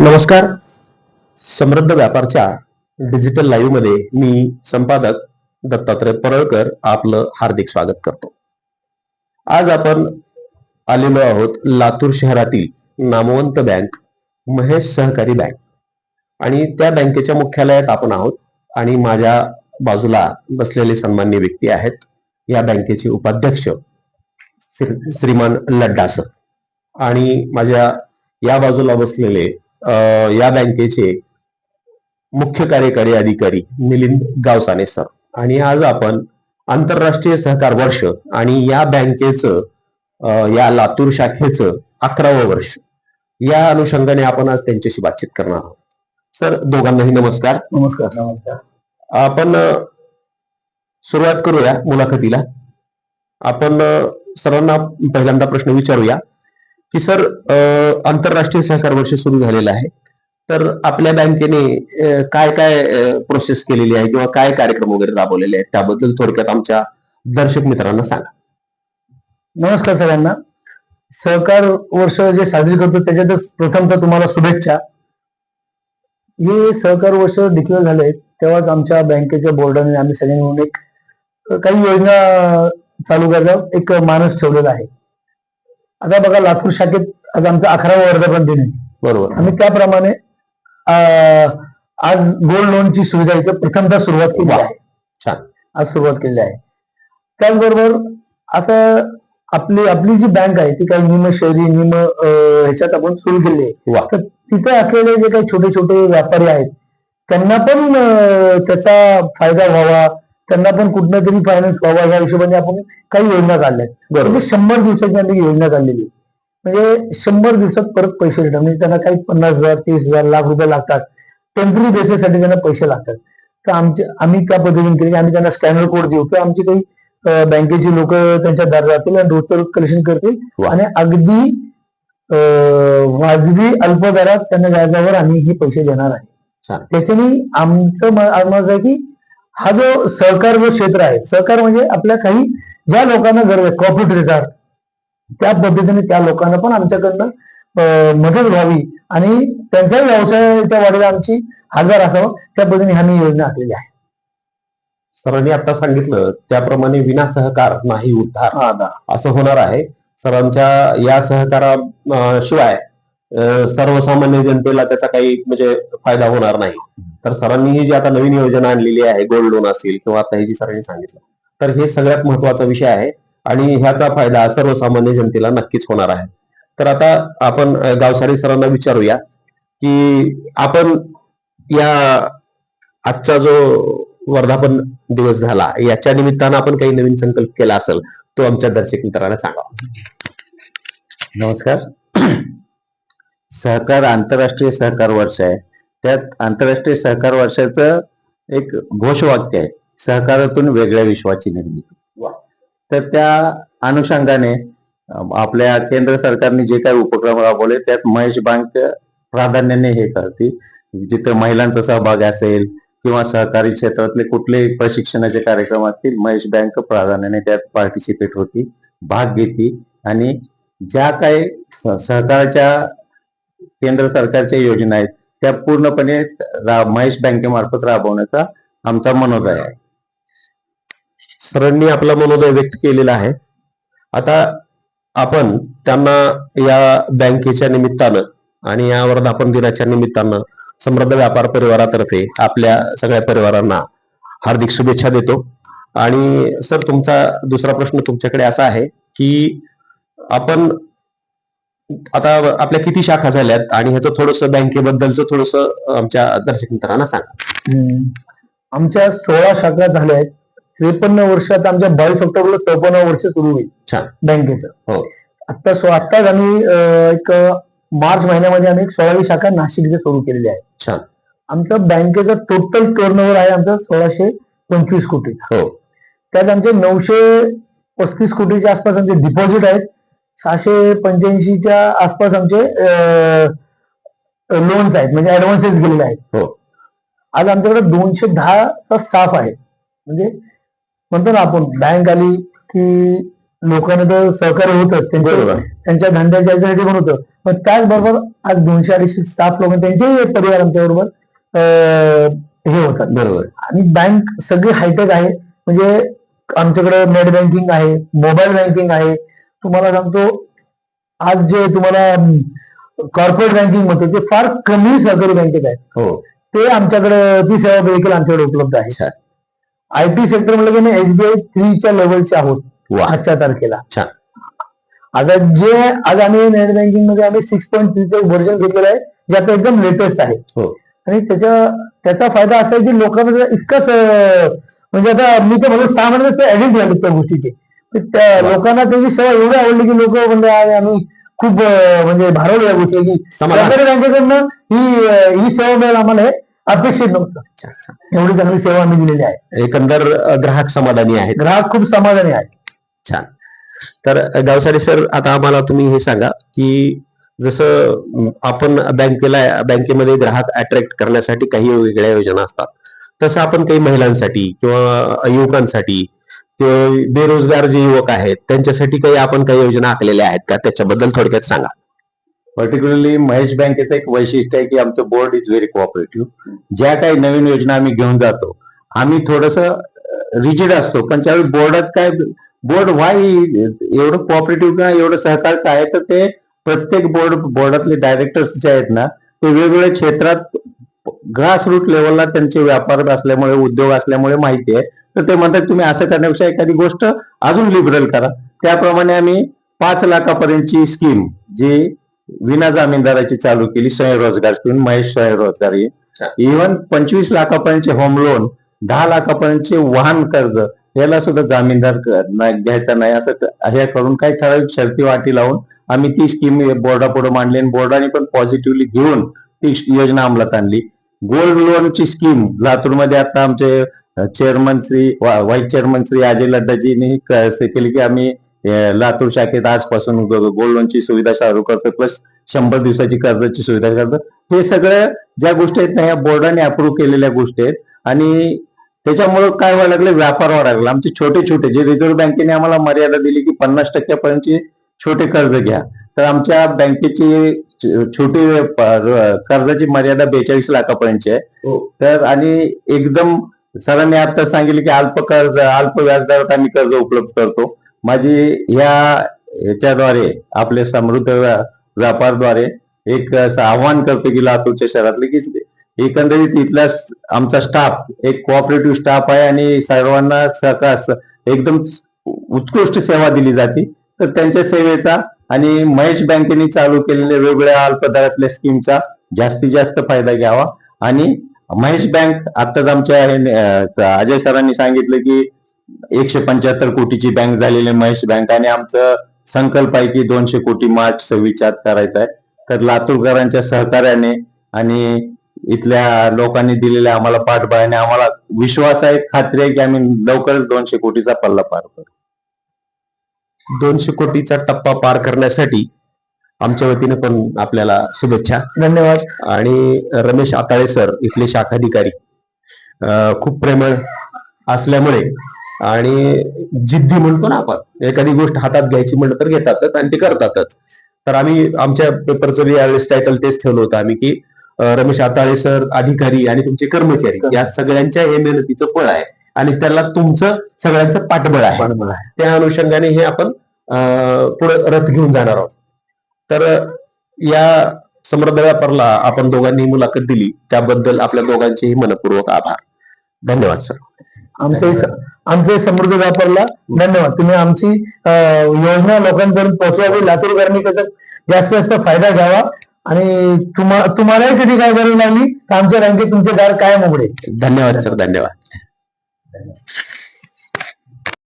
नमस्कार. समृद्ध व्यापारच्या डिजिटल लाईव्हमध्ये मी संपादक दत्तात्रय परळकर आपलं हार्दिक स्वागत करतो. आज आपण आलेलो आहोत लातूर शहरातील नामवंत बँक महेश सहकारी बँक. आणि त्या बँकेच्या मुख्यालयात आपण आहोत आणि माझ्या बाजूला बसलेले सन्मान्य व्यक्ती आहेत. या बँकेचे उपाध्यक्ष श्रीमान लड्डा सर. आणि माझ्या या बाजूला बसलेले या बँकेचे मुख्य कार्यकारी अधिकारी मिलिंद गावसाने सर. आणि आज आपण आंतरराष्ट्रीय सहकार वर्ष आणि या बँकेचं या लातूर शाखेचं अकरावं वर्ष. या अनुषंगाने आपण आज त्यांच्याशी बातचीत करणार आहोत. सर दोघांनाही नमस्कार. नमस्कार नमस्कार. आपण सुरुवात करूया मुलाखतीला. आपण अ, सरांना पहिल्यांदा प्रश्न विचारूया. की सर आंतरराष्ट्रीय सहकार वर्ष सुरू झालेलं आहे. तर आपल्या बँकेने काय काय प्रोसेस केलेली आहे किंवा काय कार्यक्रम वगैरे राबवलेले आहेत त्याबद्दल थोडक्यात आमच्या दर्शक मित्रांना सांगा. नमस्कार सगळ्यांना. सहकार वर्ष जे साजरी करतो त्याच्यातच प्रथमतः तुम्हाला शुभेच्छा. हे सहकार वर्ष डिक्लेअर झाले तेव्हाच आमच्या बँकेच्या बोर्डाने आम्ही सगळ्यांनी म्हणून एक काही योजना चालू करायचा एक मानस ठेवलेला आहे. आता बघा लातूर शाखेत आज आमचा अकरावा वर्धापन दिन आहे. बरोबर. आम्ही त्याप्रमाणे आज गोल्ड लोनची सुविधा इथं प्रथमतः सुरुवात केली आहे. छान. आज सुरुवात केली आहे. त्याचबरोबर आता आपली आपली जी बँक आहे ती काही निम शहरी निम ह्याच्यात आपण सुरू केली आहे. तर तिथे असलेले जे काही छोटे छोटे व्यापारी आहेत त्यांना पण त्याचा फायदा व्हावा त्यांना पण कुठनं तरी फायनान्स व्हावा या हिशोबाने आपण काही योजना काढल्या म्हणजे शंभर दिवसाची आम्ही योजना काढलेली आहे. म्हणजे शंभर दिवसात परत पैसे रिटर्न म्हणजे त्यांना काही पन्नास हजार तीस हजार लाख रुपये लागतात. टेंपररी बेसिससाठी त्यांना पैसे लागतात. तर आमचे आम्ही त्या पद्धतीने केले. की आम्ही त्यांना स्कॅनर कोड देऊ. किंवा आमची काही बँकेची लोक त्यांच्या दार जातील आणि रोजचं रोज कलेक्शन करतील. आणि अगदी वाजवी अल्प दरात त्यांना व्याजावर आम्ही हे पैसे देणार आहे. त्याच्याने आमचं म- मत आहे की हा जो सहकार जो क्षेत्र आहे सहकार म्हणजे आपल्या काही ज्या लोकांना गरज आहे कॉपरेटिव्ह त्या पद्धतीने त्या लोकांना पण आमच्याकडनं मदत व्हावी आणि त्यांच्या व्यवसायाच्या वाढीला आमची हजार असावं. त्या पद्धतीने आम्ही योजना आखलेली आहे सरांनी आता सांगितलं त्याप्रमाणे विना सहकार नाही उद्धार. असं होणार आहे. सरांच्या या सहकारा शिवाय सर्वसामान्य जनतेला त्याचा काही म्हणजे फायदा होणार नाही. तर सरांनी ही जी आता नवीन योजना आणलेली आहे गोल्ड लोन असेल किंवा आता ही जी सरांनी सांगितलं तर हे सगळ्यात महत्त्वाचा विषय आहे आणि ह्याचा फायदा सर्वसामान्य जनतेला नक्कीच होणार आहे. तर आता आपण गावसारी सरांना विचारूया की आपण या आजचा जो वर्धापन दिवस झाला याच्या निमित्तानं आपण काही नवीन संकल्प केला असेल तो आमच्या दर्शक मित्रांना सांगा. नमस्कार. सहकार आंतरराष्ट्रीय सहकार वर्ष आहे. त्यात आंतरराष्ट्रीय सहकार वर्षाचं एक घोषवाक्य आहे. सहकारातून वेगळ्या विश्वाची निर्मिती. तर त्या अनुषंगाने आपल्या केंद्र सरकारने जे काही उपक्रम राबवले त्यात महेश बँक प्राधान्याने हे करते जिथे महिलांचा सहभाग असेल किंवा सहकारी क्षेत्रातले कुठले प्रशिक्षणाचे कार्यक्रम असतील महेश बँक प्राधान्याने त्यात पार्टिसिपेट होती भाग घेते आणि ज्या काही सहकारच्या सहकाराच्या केंद्र सरकारच्या योजना आहेत. त्या पूर्णपणे महेश बँकेमार्फत राबवण्याचा आमचा मनोदय आहे. सरांनी आपला मनोदय व्यक्त केलेला आहे. आता आपण त्यांना या बँकेच्या निमित्तानं आणि या वर्धापन दिनाच्या निमित्तानं समृद्ध व्यापार परिवारातर्फे आपल्या सगळ्या परिवारांना हार्दिक शुभेच्छा देतो. आणि सर तुमचा दुसरा प्रश्न तुमच्याकडे असा आहे की आपण आता आपल्या किती शाखा झाल्यात आणि ह्याचं थोडस बँकेबद्दलचं थोडस आमच्या दर्शक मित्रांना सांगा. आमच्या सोळा शाखा झाल्या आहेत त्रेपन्न वर्षात आमच्या बावीस ऑक्टोबरला चौपन्न वर्ष सुरू होईल छान. बँकेचं हो. आता सो आत्ताच आम्ही एक मार्च महिन्यामध्ये आम्ही सोळावी शाखा नाशिक इथे सुरू केलेली आहे छान. आमचं बँकेचं टोटल टर्नओव्हर आहे आमचं सोळाशे पंचवीस कोटी हो त्यात आमचे नऊशे पस्तीस कोटीच्या आसपास आमचे डिपॉझिट आहेत सहाशे पंच्याऐंशीच्या आसपास आमचे लोन्स आहेत म्हणजे ऍडव्हान्सेस गेलेले आहेत. हो. आज आमच्याकडे दोनशे दहाचा स्टाफ आहे. म्हणजे म्हणतो ना आपण बँक आली की लोकांना तर सहकार्य होतच त्यांच्या त्यांच्या धंद्याच्या याच्यासाठी पण होतं. पण त्याचबरोबर आज दोनशे अडीचशे स्टाफ लोक त्यांचेही परिवार आमच्या बरोबर हे होतात. बरोबर. आणि बँक सगळी हायटेक आहे. म्हणजे आमच्याकडे नेट बँकिंग आहे मोबाईल बँकिंग आहे. तुम्हाला सांगतो आज जे तुम्हाला कॉर्पोरेट बँकिंग म्हणतो ते फार कमी सरकारी बँकेत आहे हो. ते आमच्याकडे ती सेवा देखील आमच्याकडे उपलब्ध आहे. आय टी सेक्टर म्हणलं की नाही एसबीआय थ्रीच्या लेवलचे आहोत आजच्या तारखेला. आता जे आज आम्ही नेट बँकिंगमध्ये आम्ही सिक्स पॉईंट थ्रीचं व्हर्जन घेतलेलं आहे जे आता एकदम लेटेस्ट आहे. हो. आणि त्याच्या त्याचा फायदा असा आहे की लोकांना इतकंच म्हणजे आता मी तर म्हणतो सहा महिन्यात ऍडिट झाले त्या गोष्टीचे. त्या लोकांना त्याची सेवा एवढी आवडली की लोक म्हणजे आम्ही खूप म्हणजे भारवले या गोष्टी की. सरकारी बँकेकडनं ही ही सेवा मिळेल आम्हाला हे अपेक्षित नव्हतं. एवढी चांगली सेवा आम्ही दिलेली आहे. एकंदर ग्राहक समाधानी आहेत. ग्राहक खूप समाधानी आहे छान. तर अ, गावसाडे सर आता आम्हाला तुम्ही हे सांगा की जसं आपण बँकेला बँकेमध्ये ग्राहक अट्रॅक्ट करण्यासाठी काही वेगळ्या योजना असतात. तसं आपण काही महिलांसाठी किंवा युवकांसाठी ते बेरोजगार जे युवक आहेत त्यांच्यासाठी काही आपण काही योजना आखलेल्या आहेत का? त्याच्याबद्दल थोडक्यात सांगा. पर्टिक्युलरली महेश बँकेचं एक वैशिष्ट्य आहे की आमचं बोर्ड इज व्हेरी कोऑपरेटिव्ह ज्या काही नवीन योजना आम्ही घेऊन जातो आम्ही थोडस रिजिड असतो. पण ज्यावेळी बोर्डात काय बोर्ड व्हाय एवढं कोऑपरेटिव्ह किंवा एवढं सहकार काय तर ते प्रत्येक बोर्ड बोर्डातले डायरेक्टर्स जे आहेत ना ते वेगवेगळ्या क्षेत्रात ग्रासरूट लेवलला त्यांचे व्यापार असल्यामुळे उद्योग असल्यामुळे माहिती आहे. तर ते म्हणतात तुम्ही असं करण्यापेक्षा एखादी गोष्ट अजून लिबरल करा. त्याप्रमाणे आम्ही पाच लाखापर्यंतची स्कीम जी विना जामीनदाराची चालू केली स्वयंरोजगार स्कीम महेश स्वयंरोजगार इव्हन पंचवीस लाखापर्यंतचे होम लोन दहा लाखापर्यंतचे वाहन कर्ज याला सुद्धा जामीनदार घ्यायचा नाही. असं हे करून काही ठराविक शर्ती वाटी लावून आम्ही ती स्कीम बोर्डापुढे मांडली आणि बोर्डाने पण पॉझिटिव्हली घेऊन ती योजना अंमलात आणली. गोल्ड लोनची स्कीम लातूरमध्ये आता आमचे chairman Shri vice chairman Shri Ajay लड्डाजींनी क- से केली की आम्ही लातूर शाखेत आजपासून गोल्ड लोनची सुविधा चालू करतो प्लस शंभर दिवसाची कर्जाची सुविधा करतो हे सगळं ज्या गोष्टी आहेत ना ह्या बोर्डाने अप्रूव्ह केलेल्या गोष्टी आहेत. आणि त्याच्यामुळं काय व्हायला लागलं व्यापार व्हायला लागला. आमचे छोटे छोटे जे रिझर्व्ह बँकेने आम्हाला मर्यादा दिली की पन्नास टक्क्यापर्यंतचे छोटे कर्ज घ्या. तर आमच्या बँकेची छोटी कर्जाची मर्यादा बेचाळीस लाखापर्यंतची आहे. तर आणि एकदम सरांनी आता सांगितलं की अल्प कर्ज अल्प व्याजदरात आम्ही कर्ज उपलब्ध करतो. माझी ह्या ह्याच्याद्वारे आपले समृद्ध व्या- व्यापारद्वारे एक असं आव्हान करतो की लातूरच्या शहरातले की एकंदरीत इथला आमचा स्टाफ एक कोऑपरेटिव्ह स्टाफ आहे आणि सर्वांना सहकार एकदम उत्कृष्ट सेवा दिली जाते. तर त्यांच्या सेवेचा आणि महेश बँकेने चालू केलेल्या वेगवेगळ्या अल्प दरातल्या स्कीमचा जास्तीत जास्त फायदा घ्यावा आणि महेश बँक आताच आमच्या अजय सरांनी सांगितलं की एकशे पंच्याहत्तर कोटीची बँक झालेली आहे महेश बँक आणि आमचं संकल्प आहे की दोनशे कोटी मार्च सव्वीसच्या आत करायचा आहे. तर लातूरकरांच्या सहकार्याने आणि इथल्या लोकांनी दिलेल्या आम्हाला पाठबळाने आम्हाला विश्वास आहे खात्री आहे की आम्ही लवकरच दोनशे कोटीचा पल्ला पार करू. दोनशे कोटीचा टप्पा पार करण्यासाठी आमच्या वतीने पण आपल्याला शुभेच्छा. धन्यवाद. आणि रमेश आताळे सर इथले शाखाधिकारी खूप प्रेमळ असल्यामुळे आणि जिद्दी म्हणतो ना आपण एखादी गोष्ट हातात घ्यायची म्हणलं तर घेतातच आणि ते करतातच. तर आम्ही आमच्या पेपरचं यावेळेस टायटल तेच ठेवलं होतं आम्ही की रमेश आताळे सर अधिकारी आणि तुमचे कर्मचारी या सगळ्यांच्या हे मेहनतीचं फळ आहे आणि त्याला तुमचं सगळ्यांचं पाठबळ आहे. त्या अनुषंगाने हे आपण पुढे रथ घेऊन जाणार आहोत. तर या समृद्ध व्यापारला आपण दोघांनी मुलाखत दिली. त्याबद्दल आपल्या दोघांचेही मनपूर्वक आभार. धन्यवाद सर आमचे आमचे समृद्ध व्यापारला धन्यवाद. तुम्ही आमची योजना लोकांपर्यंत पोहोचवावी लातूरकरांनी त्याचा जास्तीत जास्त फायदा घ्यावा. आणि तुम्हा तुम्हालाही कधी काय गरज लागली तर आमच्या बँकेत तुमचे दार कायम उघडे धन्यवाद सर धन्यवाद.